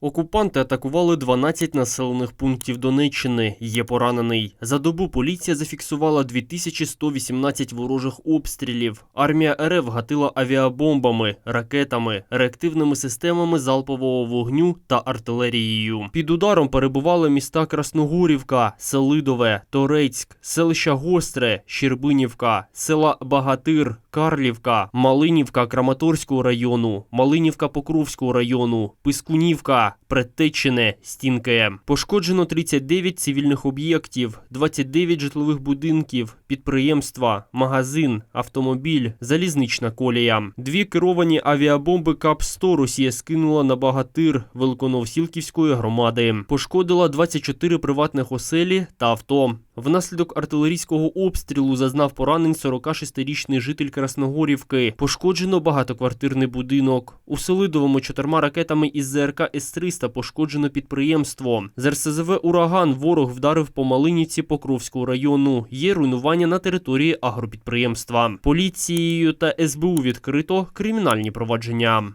Окупанти атакували 12 населених пунктів Донеччини. Є поранений. За добу поліція зафіксувала 2118 ворожих обстрілів. Армія РФ гатила авіабомбами, ракетами, реактивними системами залпового вогню та артилерією. Під ударом перебували міста Красногорівка, Селидове, Торецьк, селища Гостре, Щербинівка, села Багатир, Карлівка, Малинівка Краматорського району, Малинівка Покровського району, Пискунівка, 있다. Предтечине, Стінке. Пошкоджено 39 цивільних об'єктів, 29 житлових будинків, підприємства, магазин, автомобіль, залізнична колія. Дві керовані авіабомби КАП-100 Росія скинула на Багатир Великоновсілківської громади. Пошкодила 24 приватних оселі та авто. Внаслідок артилерійського обстрілу зазнав поранень 46-річний житель Красногорівки. Пошкоджено багатоквартирний будинок. У Селидовому чотирма ракетами із ЗРК С-300 пошкоджено підприємство. З РСЗВ «Ураган» ворог вдарив по Малиніці Покровського району. Є руйнування на території агропідприємства. Поліцією та СБУ відкрито кримінальні провадження.